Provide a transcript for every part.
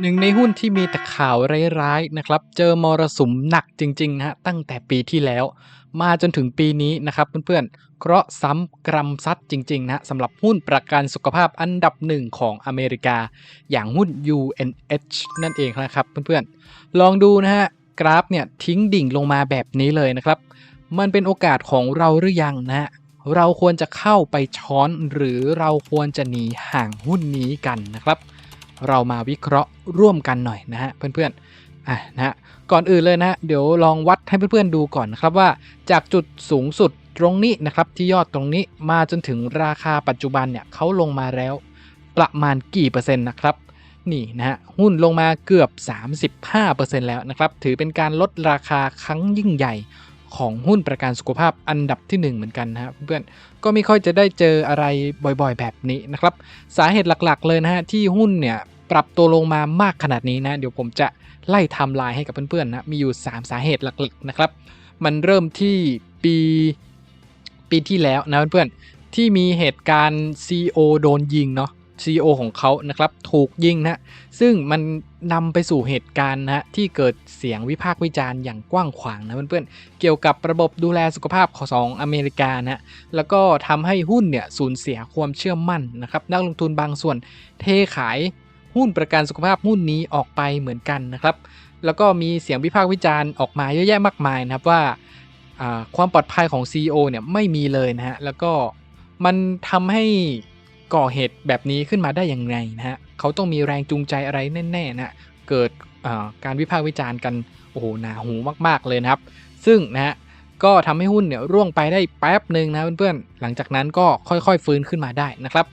หนึ่งในหุ้นที่มีแต่ข่าวร้ายๆนะครับ เจอมรสุมหนักจริงๆนะฮะตั้งแต่ปีที่แล้ว มาจนถึงปีนี้นะครับเพื่อนๆ เคราะห์ซ้ำกรำซัดจริงๆนะสำหรับหุ้นประกันสุขภาพอันดับหนึ่งของอเมริกา อย่างหุ้น UNH นั่นเองนะครับเพื่อนๆ ลองดูนะฮะกราฟเนี่ยทิ้งดิ่งลงมาแบบนี้เลยนะครับ มันเป็นโอกาสของเราหรือยังนะเราควรจะเข้าไปช้อนหรือเราควรจะหนีห่างหุ้นนี้กันนะครับ เรามาวิเคราะห์ร่วมกันหน่อยนะฮะเพื่อนๆอะนะฮะก่อนอื่นเลยนะฮะเดี๋ยวลองวัดให้เพื่อนๆดูก่อนนะครับว่าจากจุดสูงสุดตรงนี้นะครับที่ยอดตรงนี้มาจนถึงราคาปัจจุบันเนี่ยเขาลงมาแล้วประมาณกี่เปอร์เซ็นต์นะครับนี่นะฮะหุ้นลงมาเกือบ 35%แล้วนะครับถือเป็นการลดราคาครั้งยิ่งใหญ่ ของหุ้นประกันสุขภาพอันดับที่ 1 เหมือนกันนะครับเพื่อนก็ไม่ค่อยจะได้เจออะไรบ่อยๆ แบบนี้นะครับ สาเหตุหลักๆเลยนะฮะที่หุ้นเนี่ยปรับตัวลงมามากขนาดนี้นะเดี๋ยวผมจะไล่ทม์ไลน์ให้กับเพื่อนๆนะมีอยู่ 3 สาเหตุหลักๆนะครับ มันเริ่มที่ปีปีที่แล้วนะเพื่อนๆที่มีเหตุการณ์ CEO โดนยิงเนาะ CEO ของเขานะครับถูกยิงนะซึ่งมันนำไปสู่เหตุการณ์นะที่เกิดเสียงวิพากษ์วิจารณ์อย่างกว้างขวางนะเพื่อนๆเกี่ยวกับระบบดูแลสุขภาพของอเมริกานะแล้วก็ทำให้หุ้นเนี่ยสูญเสียความเชื่อมั่นนะครับนักลงทุนบางส่วนเทขายหุ้นประกันสุขภาพหุ้นนี้ออกไปเหมือนกันนะครับแล้วก็มีเสียงวิพากษ์วิจารณ์ออกมาเยอะแยะมากมายนะครับว่าความปลอดภัยของ CEO เนี่ยไม่มีเลยนะฮะแล้วก็มันทำให้ ก่อเหตุแบบนี้ขึ้นมาได้อย่างไงนะฮะเขาต้องมีแรงจูงใจอะไรแน่ๆนะเกิดการวิพากษ์วิจารณ์กันโอ้โหหนาหูมาก ๆเลยนะครับ ซึ่งนะฮะก็ทำให้หุ้นเนี่ยร่วงไปได้แป๊บหนึ่งนะเพื่อนๆหลังจากนั้นก็ค่อยๆฟื้นขึ้นมาได้นะครับ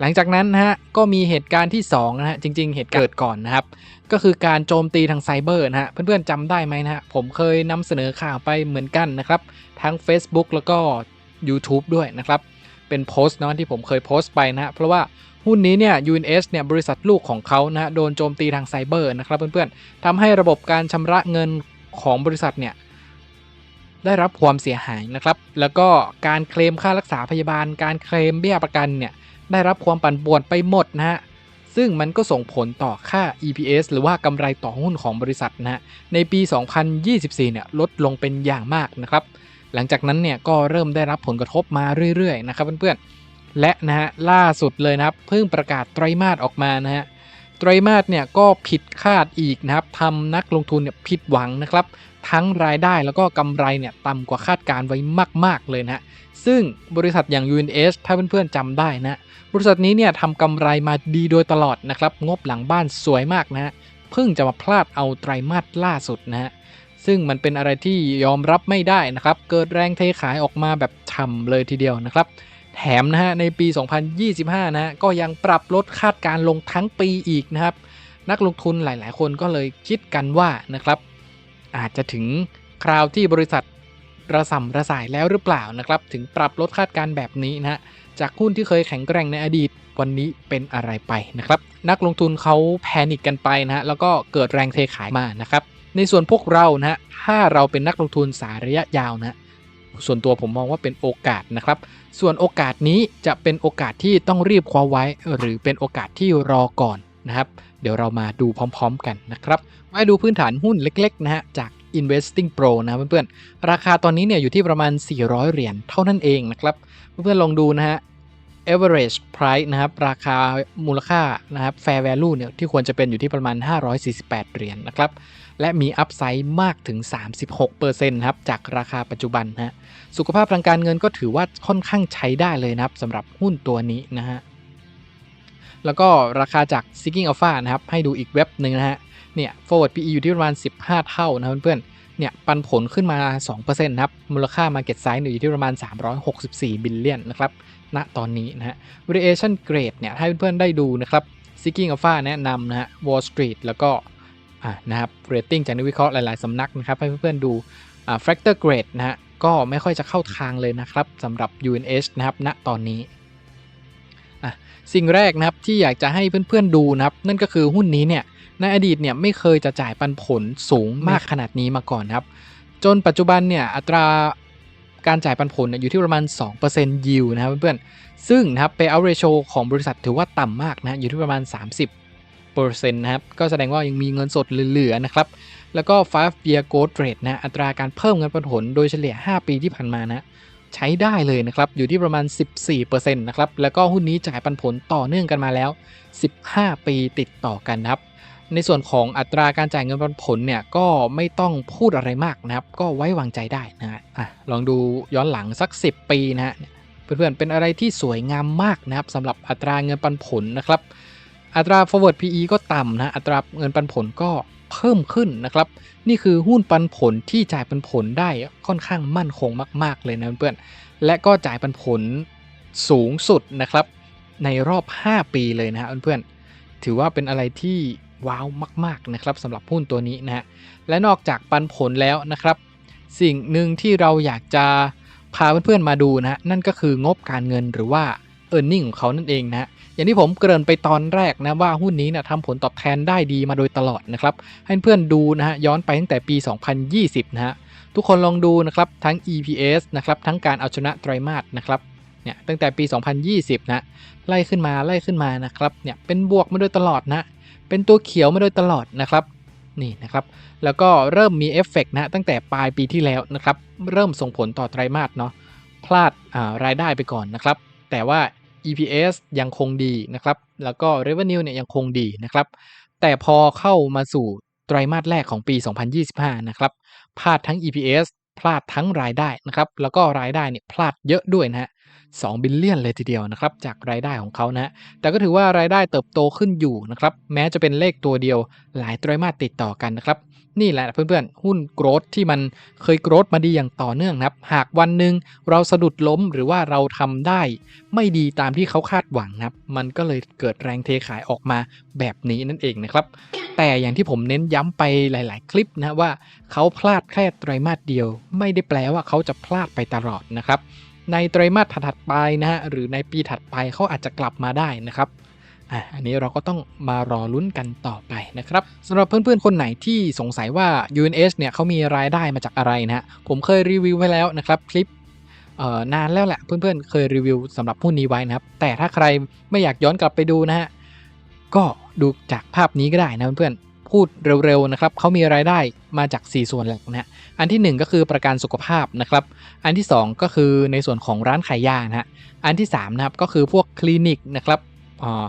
หลังจากนั้นนะฮะก็มีเหตุการณ์ที่2นะฮะจริง ๆ เหตุเกิดก่อนนะครับ ก็คือการโจมตีทางไซเบอร์นะฮะเพื่อนๆจำได้ไหมนะฮะผมเคยนำเสนอข่าวไปเหมือนกันนะครับ ทั้ง Facebook แล้วก็ YouTube ด้วยนะครับ เป็นโพสต์นะที่ผมเคยโพสต์ไปนะเพราะว่าหุ้นนี้เนี่ย UNS เนี่ยบริษัทลูกของเขานะโดนโจมตีทางไซเบอร์นะครับเพื่อนๆทำให้ระบบการชำระเงินของบริษัทเนี่ยได้รับความเสียหายนะครับ แล้วก็การเคลมค่ารักษาพยาบาล การเคลมเบี้ยประกันเนี่ยได้รับความปั่นป่วนไปหมดนะฮะ ซึ่งมันก็ส่งผลต่อค่า EPS หรือว่ากำไรต่อหุ้นของบริษัทนะฮะ ในปี 2024 เนี่ยลดลงเป็นอย่างมากนะครับ หลังจากนั้นเนี่ยก็เริ่มได้รับผลกระทบมาเรื่อยๆนะครับเพื่อนๆและนะฮะล่าสุดเลยนะครับเพิ่งประกาศไตรมาสออกมานะฮะไตรมาสเนี่ยก็ผิดคาดอีกนะครับทำนักลงทุนเนี่ยผิดหวังนะครับ ทั้งรายได้แล้วก็กำไรเนี่ยต่ำกว่าคาดการไว้มาก ๆ เลยนะฮะซึ่งบริษัทอย่าง UNS ถ้าเพื่อนๆจำได้นะ บริษัทนี้เนี่ยทำกำไรมาดีโดยตลอดนะครับ งบหลังบ้านสวยมากนะฮะเพิ่งจะมาพลาดเอาไตรมาสล่าสุดนะฮะ ซึ่งมันเป็นอะไรที่ยอมรับไม่ได้นะครับ เกิดแรงเทขายออกมาแบบฉ่ำเลยทีเดียวนะครับ แถมนะฮะในปี 2025 นะฮะก็ยังปรับลดคาดการลงทั้งปีอีกนะครับ นักลงทุนหลาย ๆ คนก็เลยคิดกันว่านะครับ อาจจะถึงคราวที่บริษัทระสำระสายแล้วหรือเปล่านะครับ ถึงปรับลดคาดการแบบนี้นะฮะจากหุ้นที่เคยแข็งแกร่งในอดีตวันนี้เป็นอะไรไปนะครับ นักลงทุนเขาแพนิกกันไปนะฮะแล้วก็เกิดแรงเทขายมานะครับ ในส่วนพวกเรานะฮะถ้าเราเป็นนักลงทุนสายระยะยาวนะส่วนตัวผมมองว่าเป็นโอกาสนะครับ ส่วนโอกาสนี้จะเป็นโอกาสที่ต้องรีบคว้าไว้ หรือเป็นโอกาสที่รอก่อนนะครับ เดี๋ยวเรามาดูพร้อมๆกันนะครับ มาดูพื้นฐานหุ้นเล็กๆนะฮะจาก Investing Pro นะเพื่อนๆ ราคาตอนนี้เนี่ยอยู่ที่ประมาณ 400 เหรียญเท่านั้นเองนะครับ เพื่อนๆ ลองดูนะฮะ average price นะครับ ราคามูลค่านะครับ fair value เนี่ยที่ควรจะเป็นอยู่ที่ประมาณ 548 เหรียญนนะครับ และมีอัพไซด์มากถึง 36%ครับจากราคาปัจจุบันฮะสุขภาพทางการเงินก็ถือว่าค่อนข้างใช้ได้เลยนะครับสำหรับหุ้นตัวนี้นะฮะแล้วก็ราคาจาก Seeking Alpha นะครับให้ดูอีกเว็บหนึ่งนะฮะเนี่ย forward PE อยู่ที่ประมาณ 15 เท่านะเพื่อนๆเนี่ยปันผลขึ้นมา2%ครับมูลค่า Market Size อยู่ที่ประมาณ 364 บิลเลียนนะครับณตอนนี้นะฮะ Variation Grade เนี่ยให้เพื่อนๆได้ดูนะครับ Seeking Alpha แนะนำนะฮะ Wall Street แล้วก็ นะครับเรตติ้งจากนักวิเคราะห์หลาย ๆ สำนักนะครับ ให้เพื่อนๆดู Factor Grade นะฮะก็ไม่ค่อยจะเข้าทางเลยนะครับสำหรับ UNH นะครับณตอนนี้สิ่งแรกนะครับที่อยากจะให้เพื่อนๆดูนะครับ นั่นก็คือหุ้นนี้เนี่ยในอดีตเนี่ยไม่เคยจะจ่ายปันผลสูงมากขนาดนี้มาก่อนครับ จนปัจจุบันเนี่ยอัตราการจ่ายปันผลอยู่ที่ประมาณ 2% yield นะครับเพื่อนๆซึ่งนะครับ payout ratio ของบริษัทถือว่าต่ำมากนะอยู่ที่ประมาณ 30 10%นะครับ ก็แสดงว่ายังมีเงินสดเหลือๆนะครับ แล้วก็ 5 year growth rate นะ อัตราการเพิ่มเงินปันผลโดยเฉลี่ย 5 ปีที่ผ่านมานะ ใช้ได้เลยนะครับ อยู่ที่ประมาณ 14%นะครับ แล้วก็หุ้นนี้จ่ายปันผลต่อเนื่องกันมาแล้ว 15 ปีติดต่อกันนะครับในส่วนของอัตราการจ่ายเงินปันผลเนี่ยก็ไม่ต้องพูดอะไรมากนะครับ ก็ไว้วางใจได้นะฮะอะลองดูย้อนหลังสัก 10 ปีนะฮะเพื่อนๆเป็นอะไรที่สวยงามมากนะครับสำหรับอัตราเงินปันผลนะครับ อัตรา forward PE ก็ต่ำนะ อัตราเงินปันผลก็เพิ่มขึ้นนะครับ นี่คือหุ้นปันผลที่จ่ายปันผลได้ค่อนข้างมั่นคงมาก ๆ เลยนะเพื่อนๆและก็จ่ายปันผลสูงสุดนะครับ ในรอบ 5 ปีเลยนะฮะเพื่อนๆถือว่าเป็นอะไรที่ว้าวมาก ๆ นะครับสำหรับหุ้นตัวนี้นะฮะและนอกจากปันผลแล้วนะครับ สิ่งหนึ่งที่เราอยากจะพาเพื่อนๆมาดูนะฮะนั่นก็คืองบการเงินหรือว่า e a r n i n g ของเขานั่นเองนะฮะอย่างที่ผมเกริ่นไปตอนแรกนะว่าหุ้นนี้นะทำผลตอบแทนได้ดีมาโดยตลอดนะครับให้เพื่อนดูนะฮะย้อนไปตั้งแต่ปี 2020 นะฮะทุกคนลองดูนะครับทั้ง EPS นะครับทั้งการเอาชนะไตรมาสนะครับเนี่ยตั้งแต่ปี 2020 นะไล่ขึ้นมาไล่ขึ้นมานะครับเนี่ยเป็นบวกมาโดยตลอดนะเป็นตัวเขียวมาโดยตลอดนะครับนี่นะครับแล้วก็เริ่มมีเอฟเฟกต์นะตั้งแต่ปลายปีที่แล้วนะครับเริ่มส่งผลต่อไตรมาสเนาะพลาดรายได้ไปก่อนนะครับ แต่ว่า EPS ยังคงดีนะครับ แล้วก็ Revenue เนี่ยยังคงดีนะครับ แต่พอเข้ามาสู่ไตรมาสแรกของปี 2025 นะครับพลาดทั้ง EPS พลาดทั้งรายได้นะครับ แล้วก็รายได้เนี่ยพลาดเยอะด้วยนะฮะ 2 บิลเลียนเลยทีเดียวนะครับจากรายได้ของเขานะแต่ก็ถือว่ารายได้เติบโตขึ้นอยู่นะครับแม้จะเป็นเลขตัวเดียวหลายไตรมาสติดต่อกันนะครับนี่แหละเพื่อนๆ หุ้นโกรดที่มันเคยโกรดมาดีอย่างต่อเนื่องนะครับ หากวันหนึ่งเราสะดุดล้มหรือว่าเราทำได้ ไม่ดีตามที่เขาคาดหวังนะครับ มันก็เลยเกิดแรงเทขายออกมาแบบนี้นั่นเองนะครับ แต่อย่างที่ผมเน้นย้ำไปหลาย ๆ คลิปนะว่าเขาพลาดแค่ไตรมาสเดียว ไม่ได้แปลว่าเขาจะพลาดไปตลอดนะครับ ในไตรมาสถัดไปนะฮะหรือในปีถัดไปเขาอาจจะกลับมาได้นะครับอะอันนี้เราก็ต้องมารอลุ้นกันต่อไปนะครับสำหรับเพื่อนๆ คนไหนที่สงสัยว่า UNH เนี่ยเขามีรายได้มาจากอะไรนะฮะผมเคยรีวิวไว้แล้วนะครับคลิปเอ่อนานแล้วแหละเพื่อนๆ เคยรีวิวสำหรับหุ้นนี้ไว้นะครับ แต่ถ้าใครไม่อยากย้อนกลับไปดูนะฮะก็ดูจากภาพนี้ก็ได้นะเพื่อนๆ พูดเร็วๆนะครับเขามีรายได้มาจาก 4 ส่วนหลักนะฮะอันที่ 1 ก็คือประกันสุขภาพนะครับอันที่ 2 ก็คือในส่วนของร้านขายยานะฮะอันที่3นะครับก็คือพวกคลินิกนะครับอ่า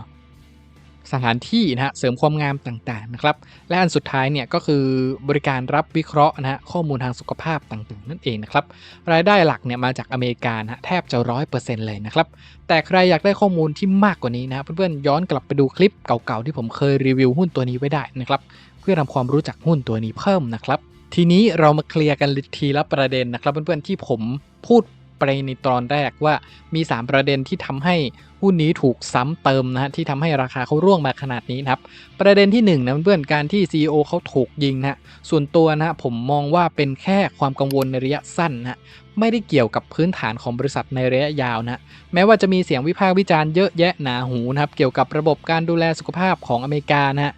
สถานที่นะฮะเสริมความงามต่างๆนะครับ และอันสุดท้ายเนี่ยก็คือบริการรับวิเคราะห์นะฮะข้อมูลทางสุขภาพต่างๆ นั่นเองนะครับรายได้หลักเนี่ยมาจากอเมริกานะแทบจะร้อยเปอร์เซ็นต์เลยนะครับแต่ใครอยากได้ข้อมูลที่มากกว่านี้นะเพื่อนๆย้อนกลับไปดูคลิปเก่าๆที่ผมเคยรีวิวหุ้นตัวนี้ไว้ได้นะครับเพื่อทำความรู้จักหุ้นตัวนี้เพิ่มนะครับทีนี้เรามาเคลียร์กันทีละประเด็นนะครับเพื่อนๆที่ผมพูด ไปในตอนแรกว่ามี 3 ประเด็นที่ทำให้หุ้นนี้ถูกซ้ำเติมนะฮะที่ทำให้ราคาเขาร่วงมาขนาดนี้นะครับ ประเด็นที่1นะเพื่อนการที่ CEO เขาถูกยิงนะส่วนตัวนะผมมองว่าเป็นแค่ความกังวลในระยะสั้นนะฮะไม่ได้เกี่ยวกับพื้นฐานของบริษัทในระยะยาวนะแม้ว่าจะมีเสียงวิพากษ์วิจารณ์เยอะแยะหนาหูนะครับเกี่ยวกับระบบการดูแลสุขภาพของอเมริกานะฮะ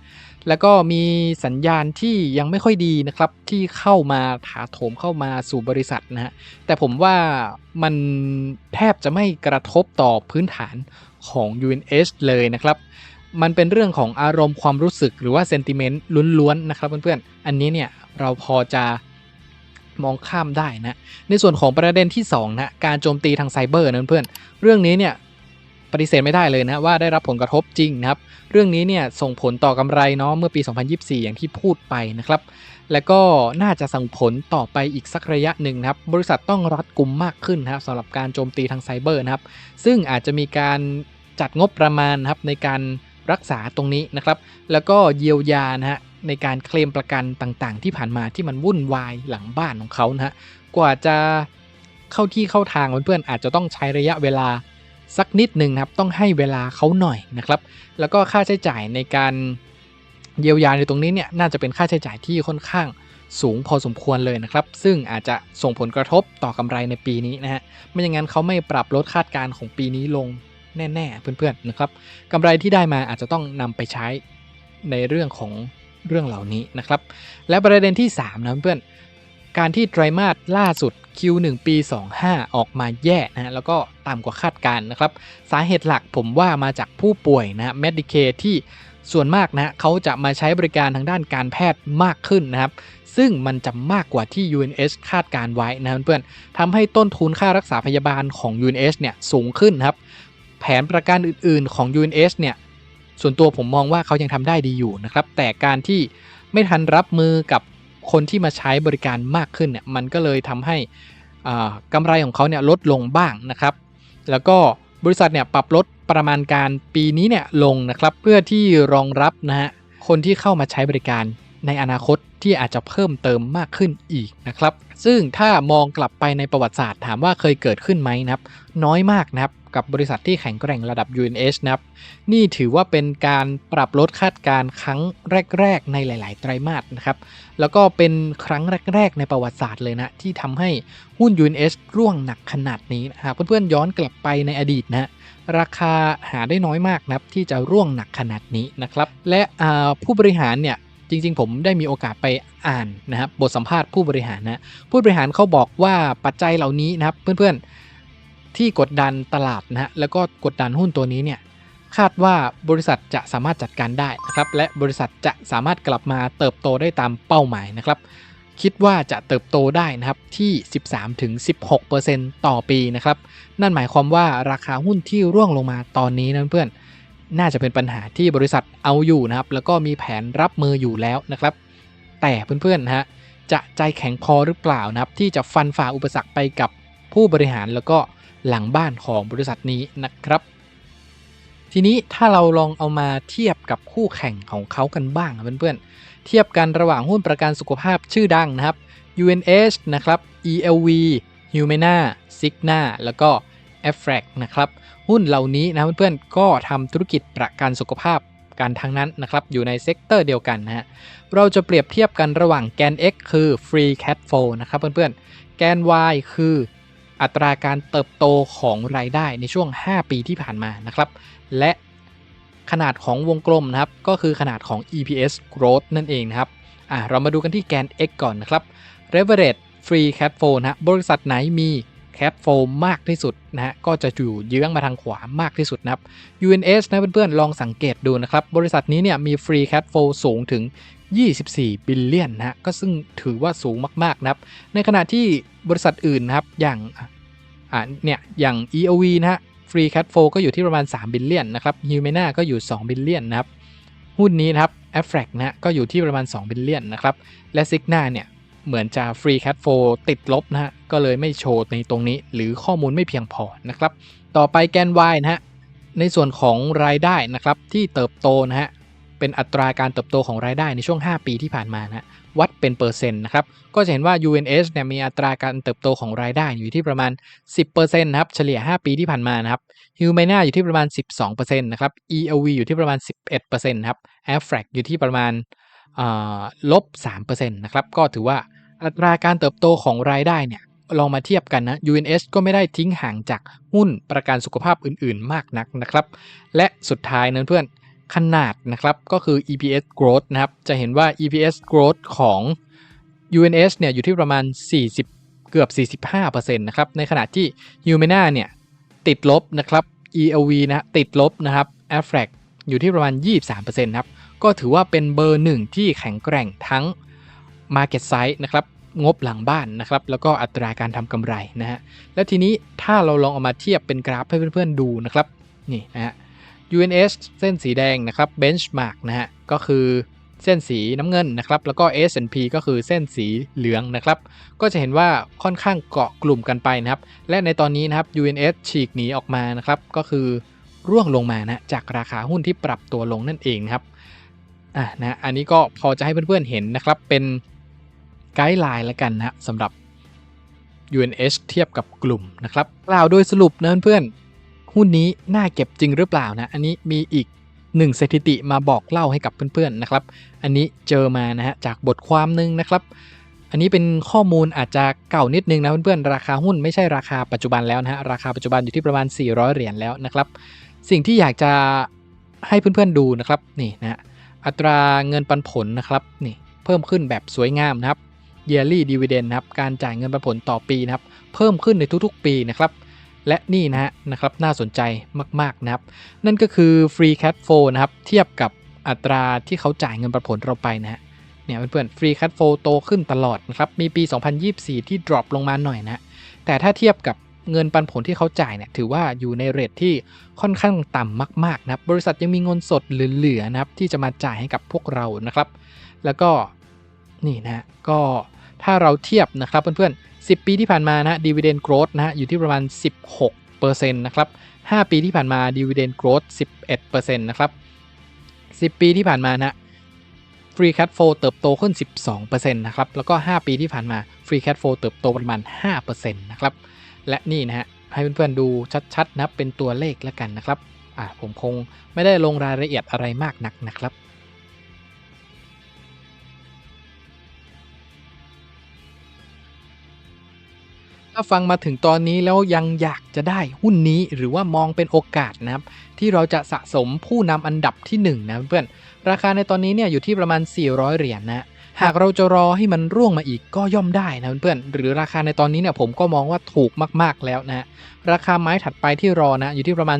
แล้วก็มีสัญญาณที่ยังไม่ค่อยดีนะครับ ที่เข้ามาถาโถมเข้ามาสู่บริษัทนะฮะแต่ผมว่ามันแทบจะไม่กระทบต่อพื้นฐานของ UNH เลยนะครับ มันเป็นเรื่องของอารมณ์ความรู้สึกหรือว่าเซนติเมนต์ล้วนๆนะครับเพื่อนๆ อันนี้เนี่ยเราพอจะมองข้ามได้นะ ในส่วนของประเด็นที่2นะ การโจมตีทางไซเบอร์นะเพื่อน เรื่องนี้เนี่ย ฏิเสธไม่ได้เลยนะว่าได้รับผลกระทบจริงนะครับ เรื่องนี้เนี่ยส่งผลต่อกำไรเนาะเมื่อปี 2024 อย่างที่พูดไปนะครับ และก็น่าจะส่งผลต่อไปอีกสักระยะหนึ่งนะครับ บริษัทต้องรัดกุมมากขึ้นนะครับสำหรับการโจมตีทางไซเบอร์นะครับ ซึ่งอาจจะมีการจัดงบประมาณนะครับในการรักษาตรงนี้นะครับ แล้วก็เยียวยานะฮะในการเคลมประกันต่างๆ ที่ผ่านมาที่มันวุ่นวายหลังบ้านของเขานะฮะกว่าจะเข้าที่เข้าทางเพื่อนๆอาจจะต้องใช้ระยะเวลา สักนิดหนึ่งนะครับต้องให้เวลาเขาหน่อยนะครับ แล้วก็ค่าใช้จ่ายในการเยียวยาในตรงนี้เนี่ยน่าจะเป็นค่าใช้จ่ายที่ค่อนข้างสูงพอสมควรเลยนะครับ ซึ่งอาจจะส่งผลกระทบต่อกำไรในปีนี้นะฮะไม่อย่างนั้นเขาไม่ปรับลดคาดการณ์ของปีนี้ลงแน่ๆ เพื่อนๆนะครับกำไรที่ได้มาอาจจะต้องนำไปใช้ในเรื่องของเรื่องเหล่านี้นะครับ และประเด็นที่3นะเพื่อน การที่ไตรมาสล่าสุด Q1 ปี 25 ออกมาแย่นะแล้วก็ต่ำกว่าคาดการณ์นะครับ สาเหตุหลักผมว่ามาจากผู้ป่วยนะ Medicare ที่ส่วนมากนะเขาจะมาใช้บริการทางด้านการแพทย์มากขึ้นนะครับ ซึ่งมันจะมากกว่าที่ UNH คาดการไว้นะเพื่อนๆทำให้ต้นทุนค่ารักษาพยาบาลของ UNH เนี่ยสูงขึ้นครับ แผนประกันอื่นๆของ UNH เนี่ยส่วนตัวผมมองว่าเขายังทำได้ดีอยู่นะครับ แต่การที่ไม่ทันรับมือกับ คนที่มาใช้บริการมากขึ้นเนี่ยมันก็เลยทำให้อ่ากำไรของเขาเนี่ยลดลงบ้างนะครับ แล้วก็บริษัทเนี่ยปรับลดประมาณการปีนี้เนี่ยลงนะครับเพื่อที่รองรับนะฮะคนที่เข้ามาใช้บริการในอนาคตที่อาจจะเพิ่มเติมมากขึ้นอีกนะครับ ซึ่งถ้ามองกลับไปในประวัติศาสตร์ถามว่าเคยเกิดขึ้นไหมนะครับ น้อยมากนะครับ กับบริษัทที่แข็งแกร่งระดับ UNH นะครับ นี่ถือว่าเป็นการปรับลดคาดการณ์ครั้งแรก ๆ ในหลาย ๆ ไตรมาสนะครับ แล้วก็เป็นครั้งแรก ๆ ในประวัติศาสตร์เลยนะ ที่ทำให้หุ้น UNH ร่วงหนักขนาดนี้นะครับเพื่อน ๆ ย้อนกลับไปในอดีตนะราคาหาได้น้อยมากนะครับที่จะร่วงหนักขนาดนี้นะครับ และผู้บริหารเนี่ยจริงๆ ผมได้มีโอกาสไปอ่านนะครับบทสัมภาษณ์ผู้บริหารนะผู้บริหารเขาบอกว่าปัจจัยเหล่านี้นะครับเพื่อนๆ ที่กดดันตลาดนะฮะแล้วก็กดดันหุ้นตัวนี้เนี่ยคาดว่าบริษัทจะสามารถจัดการได้นะครับและบริษัทจะสามารถกลับมาเติบโตได้ตามเป้าหมายนะครับคิดว่าจะเติบโตได้นะครับที่ 13-16%ต่อปีนะครับนั่นหมายความว่าราคาหุ้นที่ร่วงลงมาตอนนี้นะเพื่อนน่าจะเป็นปัญหาที่บริษัทเอาอยู่นะครับแล้วก็มีแผนรับมืออยู่แล้วนะครับ แต่เพื่อนๆนะฮะจะใจแข็งพอหรือเปล่านะครับที่จะฟันฝ่าอุปสรรคไปกับผู้บริหารแล้วก็ หลังบ้านของบริษัทนี้นะครับ ทีนี้ถ้าเราลองเอามาเทียบกับคู่แข่งของเขากันบ้างเพื่อนๆ เทียบกันระหว่างหุ้นประกันสุขภาพชื่อดังนะครับ UNH นะครับ ELV Humana Cigna แล้วก็ a f r a c นะครับหุ้นเหล่านี้นะเพื่อนๆก็ทำธุรกิจประกันสุขภาพกันทั้งนั้นนะครับอยู่ในเซกเตอร์เดียวกันนะฮะเราจะเปรียบเทียบกันระหว่างแกน X คือ Free Cash Flow นะครับเพื่อนๆแกน Y คือ อัตราการเติบโตของรายได้ในช่วง 5 ปีที่ผ่านมานะครับ และขนาดของวงกลมนะครับ ก็คือขนาดของ EPS growth นั่นเองนะครับอะเรามาดูกันที่แกน X ก่อนนะครับ Leverage Free Cash Flow นะฮะบริษัทไหนมี Cash Flow มากที่สุดนะฮะก็จะอยู่เยื้องมาทางขวามากที่สุดนะครับ UNH นะเพื่อนๆ ลองสังเกตดูนะครับ บริษัทนี้เนี่ยมี Free Cash Flow สูงถึง 24 บิลเลียนนะฮะก็ซึ่งถือว่าสูงมากๆนะครับ ในขณะที่บริษัทอื่นนะครับอย่างอ่าเนี่ยอย่าง EOV นะฮะ Free Cash Flow ก็อยู่ที่ประมาณ 3 บิลเลียนนะครับ Humana ก็อยู่ 2 บิลเลียนนะครับ หุ้นนี้นะครับ a f r a c นะฮะก็อยู่ที่ประมาณ 2 บิลเลียนนะครับ และ Signa เนี่ยเหมือนจะ Free Cash Flow ติดลบนะฮะก็เลยไม่โชว์ในตรงนี้ หรือข้อมูลไม่เพียงพอนะครับ ต่อไปแกน Y นะฮะในส่วนของรายได้นะครับที่เติบโตนะฮะ เป็นอัตราการเติบโตของรายได้ในช่วง 5 ปีที่ผ่านมานะวัดเป็นเปอร์เซ็นต์นะครับ ก็จะเห็นว่า UNH เนี่ยมีอัตราการเติบโตของรายได้อยู่ที่ประมาณ 10%นะครับ เฉลี่ย 5 ปีที่ผ่านมานะครับ Humana อยู่ที่ประมาณ 12%นะครับ ELV อยู่ที่ประมาณ 11%นะครับ a f r a c อยู่ที่ประมาณลบ 3%นะครับ ก็ถือว่าอัตราการเติบโตของรายได้เนี่ยลองมาเทียบกันนะ UNH ก็ไม่ได้ทิ้งห่างจากหุ้นประกันสุขภาพอื่น ๆ มากนักนะครับ และสุดท้ายนั้นเพื่อน ขนาดนะครับก็คือ EPS growth นะครับ จะเห็นว่า EPS growth ของ UNH เนี่ยอยู่ที่ประมาณ 40 เกือบ 45%นะครับ ในขณะที่ Humana เนี่ยติดลบนะครับ ELV นะติดลบนะครับ a f r a c อยู่ที่ประมาณ 23%นะครับ ก็ถือว่าเป็นเบอร์หนึ่งที่แข็งแกร่งทั้ง Market Size นะครับ งบหลังบ้านนะครับ แล้วก็อัตราการทำกำไรนะฮะ และทีนี้ถ้าเราลองเอามาเทียบเป็นกราฟให้เพื่อนๆดูนะครับ นี่นะฮะ UNH เส้นสีแดงนะครับ Benchmark นะฮะก็คือเส้นสีน้ำเงินนะครับ แล้วก็ S&P ก็คือเส้นสีเหลืองนะครับ ก็จะเห็นว่าค่อนข้างเกาะกลุ่มกันไปนะครับ และในตอนนี้นะครับ UNH ฉีกหนีออกมานะครับ ก็คือร่วงลงมานะจากราคาหุ้นที่ปรับตัวลงนั่นเองครับอะนะอันนี้ก็พอจะให้เพื่อนๆเห็นนะครับ เป็นไกด์ไลน์แล้วกันนะสำหรับ UNH เทียบกับกลุ่มนะครับกล่าวโดยสรุปนะเพื่อนๆ หุ้นนี้น่าเก็บจริงหรือเปล่านะ อันนี้มีอีกหนึ่งสถิติมาบอกเล่าให้กับเพื่อนๆนะครับ อันนี้เจอมานะฮะจากบทความหนึ่งนะครับ อันนี้เป็นข้อมูลอาจจะเก่านิดนึงนะเพื่อนๆ ราคาหุ้นไม่ใช่ราคาปัจจุบันแล้วนะฮะ ราคาปัจจุบันอยู่ที่ประมาณ 400 เหรียญแล้วนะครับ สิ่งที่อยากจะให้เพื่อนๆดูนะครับนี่นะฮะอัตราเงินปันผลนะครับนี่เพิ่มขึ้นแบบสวยงามนะครับ yearly dividend นะครับ การจ่ายเงินปันผลต่อปีนะครับ เพิ่มขึ้นในทุกๆ ปีนะครับ และนี่นะฮะนะครับน่าสนใจมากๆนะครับ นั่นก็คือ free cash flow นะครับ เทียบกับอัตราที่เขาจ่ายเงินปันผลเราไปนะฮะเนี่ยเพื่อนๆฟรีคัตโฟโตขึ้นตลอดนะครับ มีปี 2024 ที่ drop ลงมาหน่อยนะแต่ถ้าเทียบกับเงินปันผลที่เขาจ่ายเนี่ยถือว่าอยู่ในเรทที่ค่อนข้างต่ำมากๆนะครับบริษัทยังมีเงินสดเหลือๆนะครับที่จะมาจ่ายให้กับพวกเรานะครับ แล้วก็นี่นะฮะก็ถ้าเราเทียบนะครับเพื่อนๆ 10 ปีที่ผ่านมานะ dividend growth นะฮะ อยู่ที่ประมาณ 16%นะครับ 5 ปีที่ผ่านมา dividend growth 11%นะครับ 10 ปีที่ผ่านมานะ free cash flow เติบโตขึ้น 12%นะครับ แล้วก็ 5 ปีที่ผ่านมา free cash flow เติบโตประมาณ 5%นะครับ และนี่นะฮะ ให้เพื่อนๆดูชัดๆนับเป็นตัวเลขแล้วกันนะครับ อ่าผมคงไม่ได้ลงรายละเอียดอะไรมากนักนะครับ ถ้าฟังมาถึงตอนนี้แล้วยังอยากจะได้หุ้นนี้หรือว่ามองเป็นโอกาสนะครับ ที่เราจะสะสมผู้นำอันดับที่1นนะเพื่อนราคาในตอนนี้เนี่ยอยู่ที่ประมาณ 400 เหรียญนะหากเราจะรอให้มันร่วงมาอีกก็ย่อมได้นะเพื่อนหรือราคาในตอนนี้เนี่ยผมก็มองว่าถูกมากๆแล้วนะราคาไม้ถัดไปที่รอนะอยู่ที่ประมาณ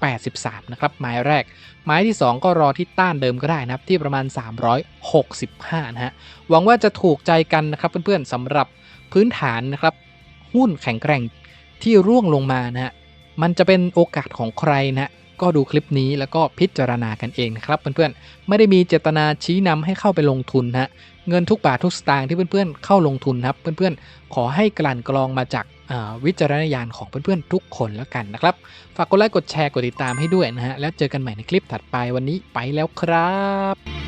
383 นะครับไม้แรก ไม้ที่ 2 ก็รอที่ต้านเดิมก็ได้นะครับที่ประมาณ 365 นะฮะหวังว่าจะถูกใจกันนะครับเพื่อนๆสำหรับพื้นฐานนะครับ หุ้นแข็งแกร่งที่ร่วงลงมานะฮะมันจะเป็นโอกาสของใครนะก็ดูคลิปนี้แล้วก็พิจารณากันเองนะครับเพื่อนๆ ไม่ได้มีเจตนาชี้นำให้เข้าไปลงทุนนะฮะเงินทุกบาททุกสตางค์ที่เพื่อนๆ เข้าลงทุนครับเพื่อนๆ ขอให้กลั่นกรองมาจากวิจารณญาณของเพื่อนๆ ทุกคนแล้วกันนะครับ ฝากกดไลค์กดแชร์กดติดตามให้ด้วยนะฮะแล้วเจอกันใหม่ในคลิปถัดไปวันนี้ไปแล้วครับ